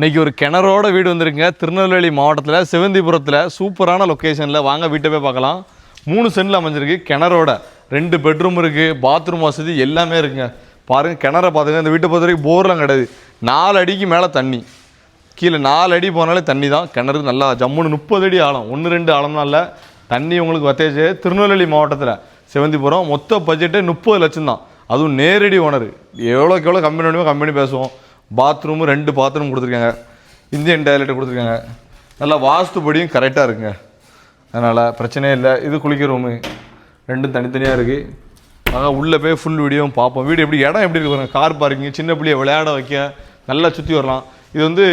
இன்னைக்கு ஒரு கிணறோட வீடு வந்திருக்குங்க. திருநெல்வேலி மாவட்டத்தில் சிவந்திபுரத்தில் சூப்பரான லொக்கேஷனில் வாங்க வீட்டை போய் பார்க்கலாம். மூணு சென்டில் அமைஞ்சிருக்கு கிணறோட. ரெண்டு பெட்ரூம் இருக்குது பாத்ரூம் வசதி எல்லாமே இருக்குங்க. பாருங்கள் கிணற பார்த்துங்க. இந்த வீட்டை பொறுத்த வரைக்கும் போர்லாம் கிடையாது. நாலு அடிக்கு மேலே தண்ணி. கீழே நாலு அடி போனாலே தண்ணி தான். கிணறு நல்லா ஜம்முன்னு முப்பது அடி ஆழம். ஒன்று ரெண்டு ஆழம்லாம் இல்லை. தண்ணி உங்களுக்கு வத்தேச்சு திருநெல்வேலி மாவட்டத்தில் சிவந்திபுரம் மொத்த பட்ஜெட்டே முப்பது லட்சம் தான். அதுவும் நேரடி ஓனர் எவ்வளோக்கு எவ்வளோ கம்பெனி வேணுமோ கம்பெனி பேசுவோம். பாத்ரூமு ரெண்டு பாத்ரூம் கொடுத்துருக்காங்க. இந்தியன் டாய்லெட் கொடுத்துருக்காங்க. நல்லா வாஸ்துபடியும் கரெக்டாக இருக்குங்க. அதனால் பிரச்சனையே இல்லை. இது குளிக்க ரூமு ரெண்டும் தனித்தனியாக இருக்குது நாங்கள் உள்ளே போய் ஃபுல் வீடியோவும் பார்ப்போம். வீடு எப்படி இடம் எப்படி இருக்கு கார் பார்க்கிங் சின்ன பிள்ளைய விளையாட வைக்க நல்லா சுற்றி வரலாம். இது வந்து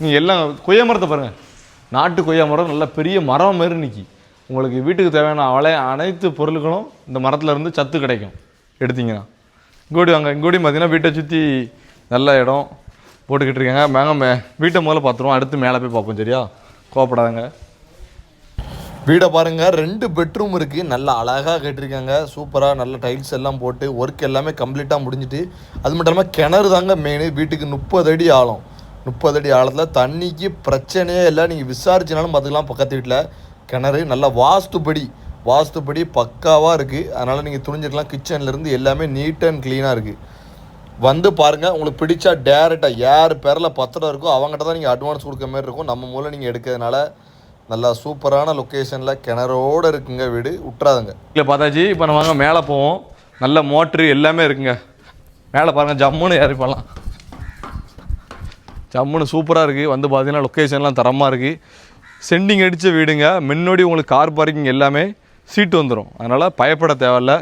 நீங்கள் எல்லாம் கொய்யா மரத்தை பாருங்கள் நாட்டு கொய்யா மரம் நல்ல பெரிய மரம் மாரி நிற்கி உங்களுக்கு வீட்டுக்கு தேவையான அவளை அனைத்து பொருட்களும் இந்த மரத்தில் இருந்து சத்து கிடைக்கும். எடுத்திங்கன்னா. இங்கோடி வாங்க. இங்கோடி பார்த்திங்கன்னா வீட்டை சுற்றி நல்ல இடம் போட்டுக்கிட்டு இருக்காங்க. மேங்க மே வீட்டை முதல்ல பார்த்துருவோம். அடுத்து மேலே போய் பார்ப்போம் சரியா? கோவப்படாதங்க. வீடை பாருங்க. ரெண்டு பெட்ரூம் இருக்குது நல்லா அழகாக கட்டிருக்காங்க சூப்பராக நல்ல டைல்ஸ் எல்லாம் போட்டு ஒர்க் எல்லாமே கம்ப்ளீட்டாக முடிஞ்சிட்டு அது மட்டும் இல்லாமல் கிணறு தாங்க மெயின் வீட்டுக்கு முப்பது அடி ஆழம். முப்பது அடி ஆழத்தில் தண்ணிக்கு பிரச்சனையே இல்லை. நீங்கள் விசாரிச்சினாலும் பார்த்துக்கலாம் பக்கத்து வீட்டில் கிணறு நல்லா வாஸ்துப்படி வாஸ்துப்படி பக்காவாக இருக்குது அதனால் நீங்கள் துணிஞ்சிக்கலாம் கிச்சன்லேருந்து எல்லாமே நீட் அண்ட் க்ளீனாக இருக்குது வந்து பாருங்கள் உங்களுக்கு பிடிச்சா டேரெக்டாக யார் பேரில் பத்திரம் இருக்கோ அவங்ககிட்ட தான் நீங்கள் அட்வான்ஸ் கொடுக்க மாதிரி இருக்கும். நம்ம மூலம் நீங்கள் எடுக்கிறதுனால நல்லா சூப்பரான லொக்கேஷனில் கிணறோடு இருக்குங்க வீடு. விட்றாதுங்க இல்லை பார்த்தாச்சி இப்போ நம்ம வாங்க மேலே போவோம். நல்ல மோட்ரு எல்லாமே இருக்குங்க. மேலே பாருங்கள் ஜம்முன்னு ஏறி போகலாம் ஜம்முன்னு சூப்பராக இருக்குது வந்து பார்த்தீங்கன்னா லொக்கேஷன்லாம் தரமாக இருக்குது செண்டிங் அடித்த வீடுங்க. முன்னாடி உங்களுக்கு கார் பார்க்கிங் எல்லாமே சீட்டு வந்துடும் அதனால் பயப்பட தேவையில்ல.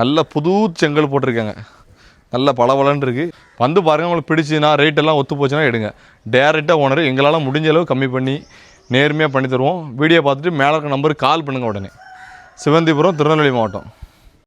நல்ல புது செங்கல் போட்டிருக்காங்க. நல்ல பளபளன்னு இருக்குது வந்து பாருங்கள் உங்களுக்கு பிடிச்சின்னா ரேட் எல்லாம் ஒத்து போச்சுன்னா எடுங்க. டேரெக்டாக ஓனர் எங்களால் முடிஞ்ச அளவு கம்மி பண்ணி நேர்மையாக பண்ணி தருவோம். வீடியோ பார்த்துட்டு மேலே இருக்க நம்பருக்கு கால் பண்ணுங்கள் உடனே. சிவந்திபுரம் திருநெல்வேலி மாவட்டம்.